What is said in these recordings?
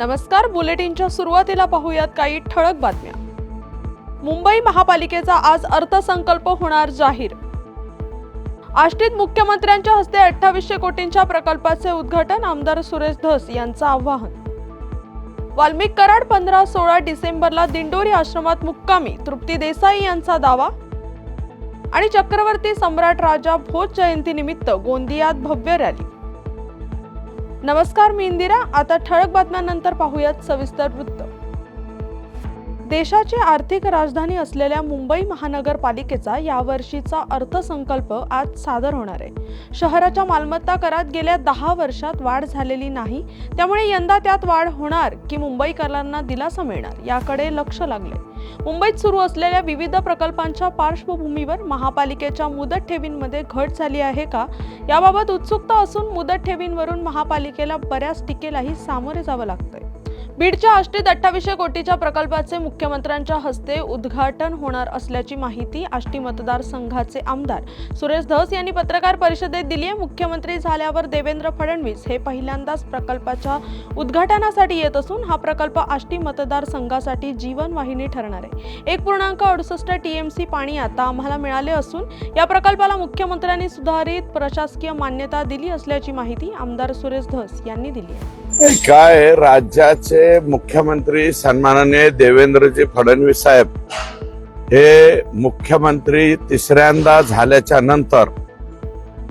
नमस्कार बुलेटिनच्या सुरुवातीला पाहूयात काही ठळक बातम्या. मुंबई महापालिकेचा आज अर्थसंकल्प होणार जाहीर. आष्टीत मुख्यमंत्र्यांच्या हस्ते अठ्ठावीसशे कोटींच्या प्रकल्पाचे उद्घाटन आमदार सुरेश धस यांचं आवाहन. वाल्मिक कराड पंधरा सोळा डिसेंबरला दिंडोरी आश्रमात मुक्कामी तृप्ती देसाई यांचा दावा. आणि चक्रवर्ती सम्राट राजा भोज जयंतीनिमित्त गोंदियात भव्य रॅली. नमस्कार मी इंदिरा. आता ठळक बातम्यांनंतर पाहूयात सविस्तर वृत्त. देशाची आर्थिक राजधानी असलेल्या मुंबई महानगरपालिकेचा यावर्षीचा अर्थसंकल्प आज सादर होणार आहे. शहराच्या मालमत्ता करात गेल्या दहा वर्षात वाढ झालेली नाही त्यामुळे यंदा त्यात वाढ होणार की मुंबईकरांना दिलासा मिळणार याकडे लक्ष लागले. मुंबईत सुरू असलेल्या विविध प्रकल्पांच्या पार्श्वभूमीवर महापालिकेच्या मुदत ठेवींमध्ये घट झाली आहे का? याबाबत उत्सुकता असून मुदत ठेवींवरून महापालिकेला बऱ्याच टीकेलाही सामोरे जावं लागतंय. बीडच्या आष्टीत अठ्ठावीसशे कोटीच्या प्रकल्पाचे मुख्यमंत्र्यांच्या हस्ते उद्घाटन होणार असल्याची माहिती आष्टी मतदारसंघाचे आमदार सुरेश धस यांनी पत्रकार परिषदेत दिली आहे. मुख्यमंत्री झाल्यावर देवेंद्र फडणवीस हे पहिल्यांदाच प्रकल्पाच्या उद्घाटनासाठी येत असून हा प्रकल्प आष्टी मतदारसंघासाठी जीवनवाहिनी ठरणार आहे. एक पूर्णांक अडुसष्ट टीएमसी पाणी आता आम्हाला मिळाले असून या प्रकल्पाला मुख्यमंत्र्यांनी सुधारित प्रशासकीय मान्यता दिली असल्याची माहिती आमदार सुरेश धस यांनी दिली आहे. काय राज्याचे मुख्यमंत्री सन्माननीय देवेंद्रजी फडणवीस साहेब हे मुख्यमंत्री तिसऱ्यांदा झाल्याच्यानंतर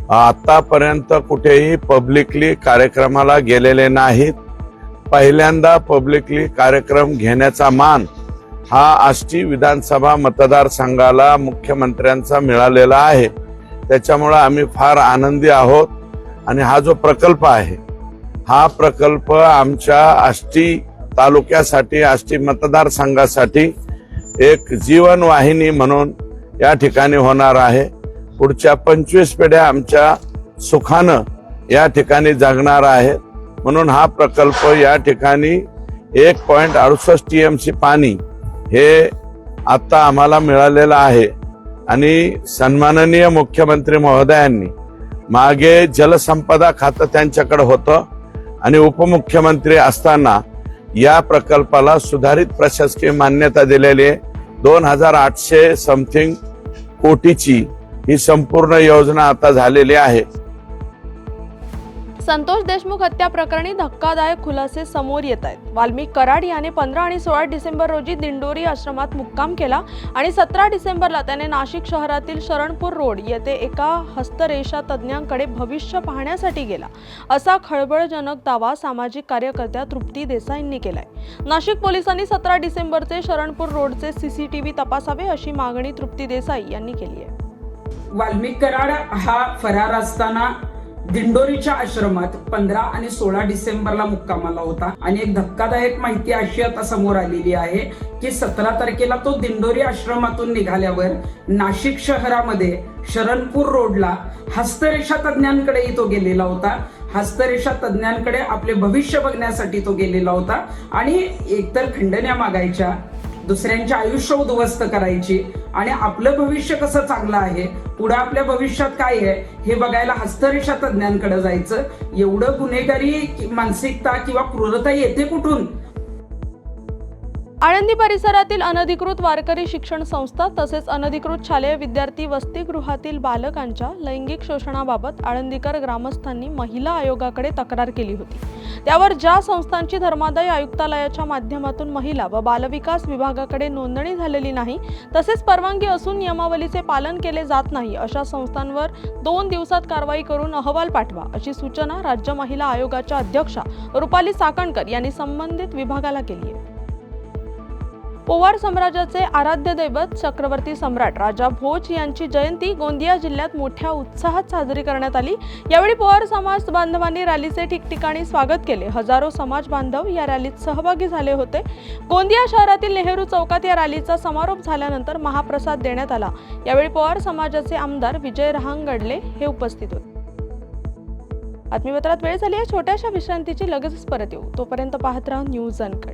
आतापर्यंत कुठेही पब्लिकली कार्यक्रमाला गेलेले नाहीत. पहिल्यांदा पब्लिकली कार्यक्रम घेण्याचा मान हा आष्टी विधानसभा मतदारसंघाला मुख्यमंत्र्यांचा मिळालेला आहे. त्याच्यामुळं आम्ही फार आनंदी आहोत. आणि हा जो प्रकल्प आहे हा प्रकल्प आमच्या आष्टी तालुक्यासाठी आष्टी मतदारसंघासाठी एक जीवनवाहिनी म्हणून या ठिकाणी होणार आहे. पुढच्या पंचवीस पिढ्या आमच्या सुखानं या ठिकाणी जगणार आहेत. म्हणून हा प्रकल्प या ठिकाणी एक पॉईंट अडुसष्ट टी एम सी पाणी हे आत्ता आम्हाला मिळालेलं आहे. आणि सन्माननीय मुख्यमंत्री महोदयांनी मागे जलसंपदा खातं त्यांच्याकडे होतं. आणि उपमुख्यमंत्री असताना या प्रकल्पाला सुधारित प्रशासकीय मान्यता दिलेली आहे. दोन हजार आठशे समथिंग कोटीची ही संपूर्ण योजना आता झालेली आहे. संतोष देशमुख हत्या प्रकरणी धक्कादायक खुलासे समोर येत आहेत. वाल्मिक कराड याने पंधरा आणि सोळा डिसेंबर रोजी दिंडोरी आश्रमात मुक्काम केला आणि सतरा डिसेंबरला त्याने नाशिक शहरातील शरणपूर रोड येथे एका हस्तरेषा तज्ज्ञांकडे भविष्य पाहण्यासाठी गेला. असा खळबळजनक दावा सामाजिक कार्यकर्त्या तृप्ती देसाईंनी केलाय. नाशिक पोलिसांनी सतरा डिसेंबरचे शरणपूर रोडचे सीसीटीव्ही तपासावे अशी मागणी तृप्ती देसाई यांनी केली आहे. वाल्मिक कराड हा फरार असताना दिंडोरीच्या आश्रमात पंधरा आणि सोळा डिसेंबरला मुक्कामाला होता. आणि एक धक्कादायक माहिती अशी आता समोर आलेली आहे की सतरा तारखेला तो दिंडोरी आश्रमातून निघाल्यावर नाशिक शहरामध्ये शरणपूर रोडला हस्तरेषा तज्ज्ञांकडेही तो गेलेला होता. हस्तरेषा तज्ज्ञांकडे आपले भविष्य बघण्यासाठी तो गेलेला होता. आणि एकतर खंडण्या मागायच्या दुसऱ्यांचे आयुष्य उद्ध्वस्त करायची. आणि आपलं भविष्य कसं चांगलं आहे पुढे आपल्या भविष्यात काय आहे हे बघायला हस्तरेषा तज्ज्ञांकडे जायचं. एवढं गुन्हेगारी मानसिकता किंवा क्रूरता येते कुठून? आळंदी परिसरातील अनधिकृत वारकरी शिक्षण संस्था तसेच अनधिकृत शालेय विद्यार्थी वसतिगृहातील बालकांच्या लैंगिक शोषणाबाबत आळंदीकर ग्रामस्थांनी महिला आयोगाकडे तक्रार केली होती. त्यावर ज्या संस्थांची धर्मादाय आयुक्तालयाच्या माध्यमातून महिला व बालविकास विभागाकडे नोंदणी झालेली नाही तसेच परवानगी असून नियमावलीचे पालन केले जात नाही अशा संस्थांवर दोन दिवसात कारवाई करून अहवाल पाठवा अशी सूचना राज्य महिला आयोगाच्या अध्यक्षा रुपाली साकणकर यांनी संबंधित विभागाला केली आहे. पोवार साम्राज्याचे आराध्य दैवत चक्रवर्ती सम्राट राजा भोज यांची जयंती गोंदिया जिल्ह्यात मोठ्या उत्साहात साजरी करण्यात आली. यावेळी पोवार समाज बांधवांनी रॅलीचे ठिकठिकाणी स्वागत केले. हजारो समाज बांधव या रॅलीत सहभागी झाले होते. गोंदिया शहरातील नेहरू चौकात या रॅलीचा समारोप झाल्यानंतर महाप्रसाद देण्यात आला. यावेळी पवार समाजाचे आमदार विजय रहांगडले हे उपस्थित होते. बातमीपत्रात वेळ झाली आहे. छोट्याशा विश्रांतीची लगेचच परत येऊ. तोपर्यंत पाहत राहा न्यूज अनकट.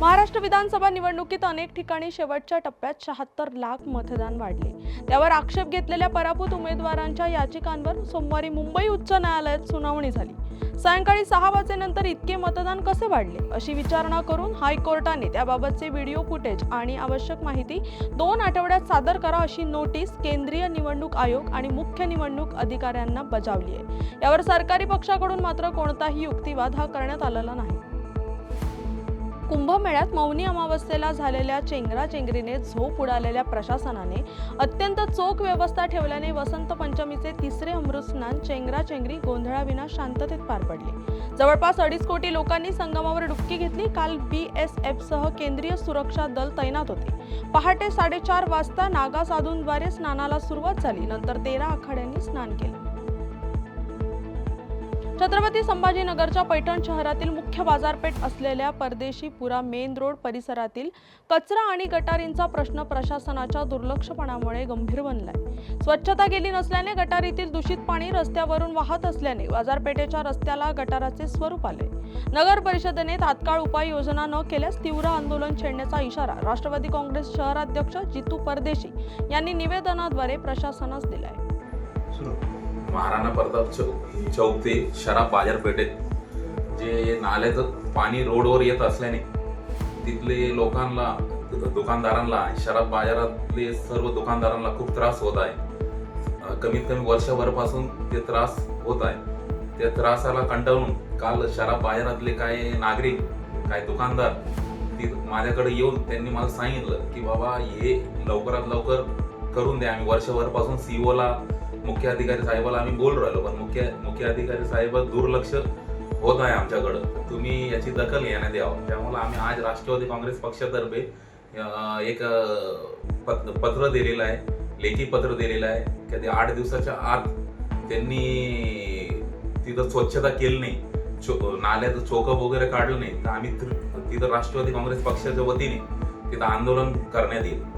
महाराष्ट्र विधानसभा निवडणुकीत अनेक ठिकाणी शेवटच्या टप्प्यात शहात्तर लाख मतदान वाढले. त्यावर आक्षेप घेतलेल्या पराभूत उमेदवारांच्या याचिकांवर सोमवारी मुंबई उच्च न्यायालयात सुनावणी झाली. सायंकाळी सहा वाजेनंतर इतके मतदान कसे वाढले अशी विचारणा करून हायकोर्टाने त्याबाबतचे व्हिडिओ फुटेज आणि आवश्यक माहिती दोन आठवड्यात सादर करा अशी नोटीस केंद्रीय निवडणूक आयोग आणि मुख्य निवडणूक अधिकाऱ्यांना बजावली आहे. यावर सरकारी पक्षाकडून मात्र कोणताही युक्तिवाद हा करण्यात आलेला नाही. कुंभमेळ्यात मौनी अमावस्येला झालेल्या चेंगराचेंगरीने झोप उडालेल्या प्रशासनाने अत्यंत चोख व्यवस्था ठेवल्याने वसंत पंचमीचे तिसरे अमृत स्नान चेंगराचेंगरी गोंधळाविना शांततेत पार पडले. जवळपास अडीच कोटी लोकांनी संगमावर डुबकी घेतली. काल बी एस एफ सह केंद्रीय सुरक्षा दल तैनात होते. पहाटे साडेचार वाजता नागा साधूंद्वारे स्नानाला सुरुवात झाली. नंतर तेरा आखाड्यांनी स्नान केलं. छत्रपती संभाजीनगरच्या पैठण शहरातील मुख्य बाजारपेठ असलेल्या परदेशीपुरा मेन रोड परिसरातील कचरा आणि गटारींचा प्रश्न प्रशासनाच्या दुर्लक्षपणामुळे गंभीर बनलाय. स्वच्छता गेली नसल्याने गटारीतील दूषित पाणी रस्त्यावरून वाहत असल्याने बाजारपेठेच्या रस्त्याला गटाराचे स्वरूप आले. नगर परिषदेने तात्काळ उपाययोजना न केल्यास तीव्र आंदोलन छेडण्याचा इशारा राष्ट्रवादी काँग्रेस शहराध्यक्ष जितू परदेशी यांनी निवेदनाद्वारे प्रशासनास दिलाय. महाराणा प्रताप चौक चौक ते शराब बाजारपेठेत जे नाल्याचं पाणी रोडवर येत असल्याने तिथले लोकांना दुकानदारांना शराब बाजारातले सर्व दुकानदारांना खूप त्रास होत आहे. कमीत कमी वर्षभरपासून ते त्रास होत आहे. त्या त्रासाला कंटाळून काल शराब बाजारातले काही नागरिक काही दुकानदार ती माझ्याकडे येऊन त्यांनी मला सांगितलं की बाबा हे लवकरात लवकर करून द्या. आम्ही वर्षभरपासून सीओला मुख्य अधिकारी साहेबाला आम्ही बोल राहिलो पण मुख्य मुख्य अधिकारी साहेब दुर्लक्ष होत आहे आमच्याकडं. तुम्ही याची दखल घेण्यात यावं. त्यामुळे आम्ही आज राष्ट्रवादी काँग्रेस पक्षातर्फे एक पत- पत्र दिलेलं आहे लेखी पत्र दिलेलं आहे की ते आठ दिवसाच्या आत त्यांनी तिथं स्वच्छता केली नाही. चो नाल्याचं चोकप वगैरे काढलं नाही. तर आम्ही तिथं राष्ट्रवादी काँग्रेस पक्षाच्या वतीने तिथं आंदोलन करण्यात येईल.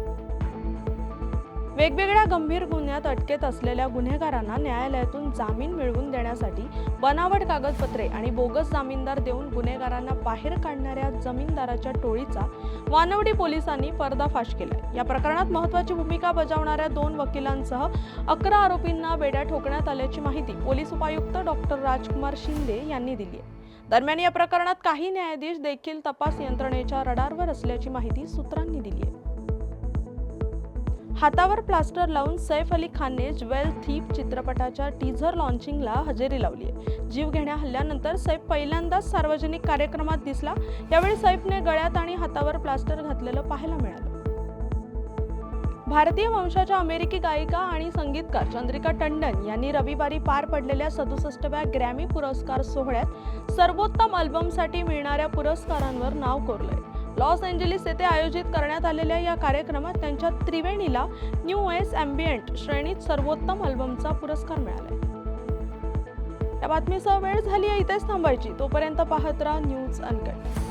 वेगवेगळ्या गंभीर गुन्ह्यात अटकेत असलेल्या गुन्हेगारांना न्यायालयातून जामीन मिळवून देण्यासाठी बनावट कागदपत्रे आणि बोगस जामीनदार देऊन गुन्हेगारांना बाहेर काढणाऱ्या जमीनदाराच्या टोळीचा वानवडी पोलिसांनी पर्दाफाश केला या प्रकरणात महत्त्वाची भूमिका बजावणाऱ्या दोन वकिलांसह अकरा आरोपींना बेड्या ठोकण्यात आल्याची माहिती पोलीस उपायुक्त डॉक्टर राजकुमार शिंदे यांनी दिली आहे. दरम्यान या प्रकरणात काही न्यायाधीश देखील तपास यंत्रणेच्या रडारवर असल्याची माहिती सूत्रांनी दिली आहे. हातावर प्लास्टर लावून सैफ अली खानने ज्वेल थीप चित्रपटाच्या टीझर लॉन्चिंगला हजेरी लावली आहे. जीव घेण्या हल्ल्यानंतर सैफ पहिल्यांदाच सार्वजनिक कार्यक्रमात दिसला. यावेळी सैफने गळ्यात आणि हातावर प्लास्टर घातलेलं पाहायला मिळालं. भारतीय वंशाच्या अमेरिकी गायिका आणि संगीतकार चंद्रिका टंडन यांनी रविवारी पार पडलेल्या सदुसष्टव्या ग्रॅमी पुरस्कार सोहळ्यात सर्वोत्तम अल्बमसाठी मिळणाऱ्या पुरस्कारांवर नाव कोरलंय. लॉस एंजेलिस येथे आयोजित करण्यात आलेल्या या कार्यक्रमात त्यांच्या त्रिवेणीला न्यू एस अँबियंट श्रेणीत सर्वोत्तम अल्बमचा पुरस्कार मिळाला या बातमीसह वेळ झाली आहे इथेच थांबायची. तोपर्यंत पाहत राहा न्यूज अनकट.